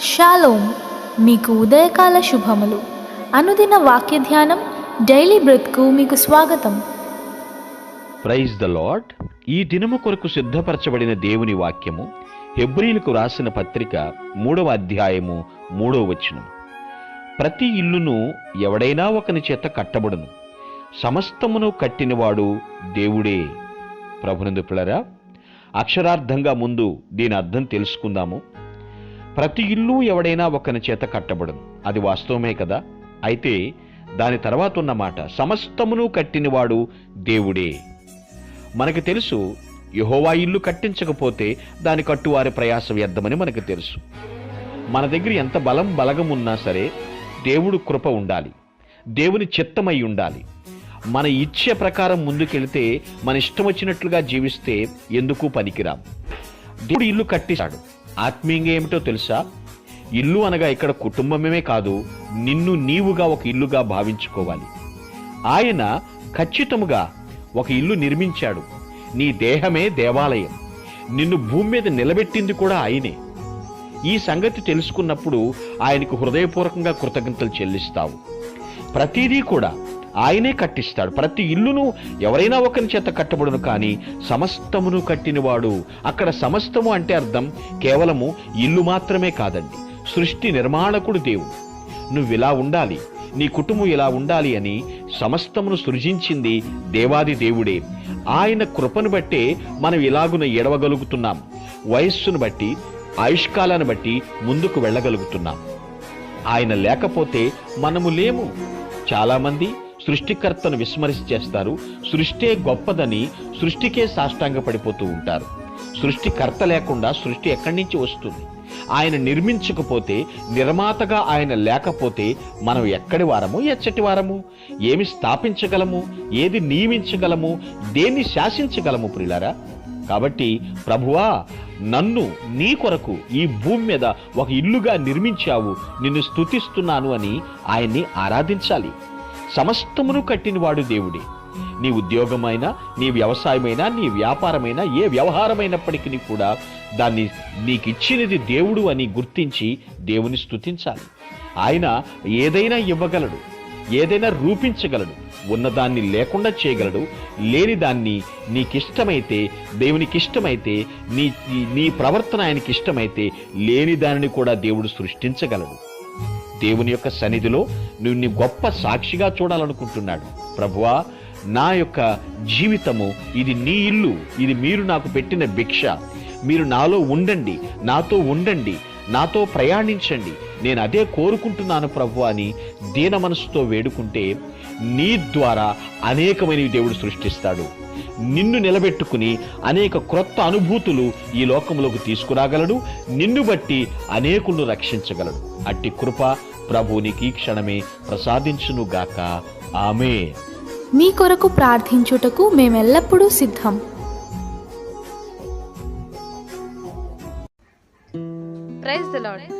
Shalom మీకు ఉదయకాల శుభములు. అనుదిన వాక్య ధ్యానం డైలీ బ్రత్కు మీకు స్వాగతం. ప్రైజ్ ద లాడ్ ఈ దినము కొరకు సిద్ధపరచబడిన దేవుని వాక్యము హెబ్రీలకు రాసిన పత్రిక మూడవ అధ్యాయము మూడవ వచనం. ప్రతి ఇల్లును ఎవడైనా ఒకని చేత కట్టబడును. సమస్తమును కట్టినవాడు దేవుడే. ప్రభునందు పిల్లరా అక్షరార్థంగా ముందు దీని అర్థం తెలుసుకుందాము. ప్రతి ఇల్లు ఎవడైనా ఒకని చేత కట్టబడును. అది వాస్తవమే కదా? అయితే దాని తర్వాత ఉన్న మాట సమస్తమును కట్టినవాడు దేవుడే. మనకు తెలుసు యహోవా ఇల్లు కట్టించకపోతే దాని కట్టువారి ప్రయాస వ్యర్థమని మనకు తెలుసు. మన దగ్గర ఎంత బలం బలగం ఉన్నా సరే దేవుడు కృప ఉండాలి. దేవుని చిత్తమై ఉండాలి. మన ఇచ్చే ప్రకారం ముందుకెళ్తే మన ఇష్టం వచ్చినట్లుగా జీవిస్తే ఎందుకు పనికిరాం? దేవుడు ఇల్లు కట్టిస్తాడు. ఆత్మీయంగా ఏమిటో తెలుసా? ఇల్లు అనగా ఇక్కడ కుటుంబమే కాదు నిన్ను నీవుగా ఒక ఇల్లుగా భావించుకోవాలి. ఆయన ఖచ్చితముగా ఒక ఇల్లు నిర్మించాడు. నీ దేహమే దేవాలయం. నిన్ను భూమి మీద నిలబెట్టింది కూడా ఆయనే. ఈ సంగతి తెలుసుకున్నప్పుడు ఆయనకు హృదయపూర్వకంగా కృతజ్ఞతలు చెల్లిస్తావు. ప్రతిదీ కూడా ఆయనే కట్టిస్తాడు. ప్రతి ఇల్లును ఎవరైనా ఒకరి చేత కట్టబడును కానీ సమస్తమును కట్టినవాడు. అక్కడ సమస్తము అంటే అర్థం కేవలము ఇల్లు మాత్రమే కాదండి. సృష్టి నిర్మాణకుడు దేవుడు. నువ్వు ఇలా ఉండాలి. నీ కుటుంబం ఇలా ఉండాలి అని సమస్తమును సృజించింది దేవాది దేవుడే. ఆయన కృపను బట్టే మనం ఇలాగున ఎడవగలుగుతున్నాం వయస్సును బట్టి ఆయుష్కాలాన్ని బట్టి ముందుకు వెళ్ళగలుగుతున్నాం. ఆయన లేకపోతే మనము లేము. చాలామంది సృష్టికర్తను విస్మరిస్తేస్తారు సృష్టే గొప్పదని సృష్టికే సాష్టాంగ పడిపోతూ ఉంటారు. సృష్టికర్త లేకుండా సృష్టి ఎక్కడి నుంచి వస్తుంది? ఆయన నిర్మించకపోతే నిర్మాతగా ఆయన లేకపోతే మనం ఎక్కడి వారము? ఎచ్చటి వారము? ఏమి స్థాపించగలము? ఏది నియమించగలము? దేన్ని శాసించగలము ప్రిలారా కాబట్టి ప్రభువా నన్ను నీ కొరకు ఈ భూమి మీద ఒక ఇల్లుగా నిర్మించావు. నిన్ను స్తుతిస్తున్నాను అని ఆయన్ని ఆరాధించాలి. సమస్తమును కట్టినవాడు దేవుడే. నీ ఉద్యోగమైనా నీ వ్యవసాయమైనా నీ వ్యాపారమైనా ఏ వ్యవహారమైనప్పటికీ కూడా దాన్ని నీకిచ్చినది దేవుడు అని గుర్తించి దేవుని స్తుతించాలి. ఆయన ఏదైనా ఇవ్వగలడు ఏదైనా రూపించగలడు ఉన్నదాన్ని లేకుండా చేయగలడు లేని దాన్ని నీకిష్టమైతే దేవునికి ఇష్టమైతే నీ- నీ ప్రవర్తన ఆయనకి ఇష్టమైతే లేని దానిని కూడా దేవుడు సృష్టించగలడు. దేవుని యొక్క సన్నిధిలో నువ్వు నీ గొప్ప సాక్షిగా చూడాలనుకుంటున్నాడు. ప్రభువా నా యొక్క జీవితము ఇది నీ ఇల్లు ఇది మీరు నాకు పెట్టిన భిక్ష. మీరు నాలో ఉండండి నాతో ఉండండి నాతో ప్రయాణించండి నేను అదే కోరుకుంటున్నాను ప్రభు అని దీన మనసుతో వేడుకుంటే నీ ద్వారా అనేకమైనవి దేవుడు సృష్టిస్తాడు. నిన్ను నిలబెట్టుకుని అనేక క్రొత్త అనుభూతులు ఈ లోకంలోకి తీసుకురాగలడు. నిన్ను బట్టి అనేకులను రక్షించగలడు. అట్టి కృప ప్రభు నీకు ఈ క్షణమే ప్రసాదించును గాక. ఆమె మీ కొరకు ప్రార్థించుటకు మేమెల్లప్పుడూ సిద్ధం. Praise the lord.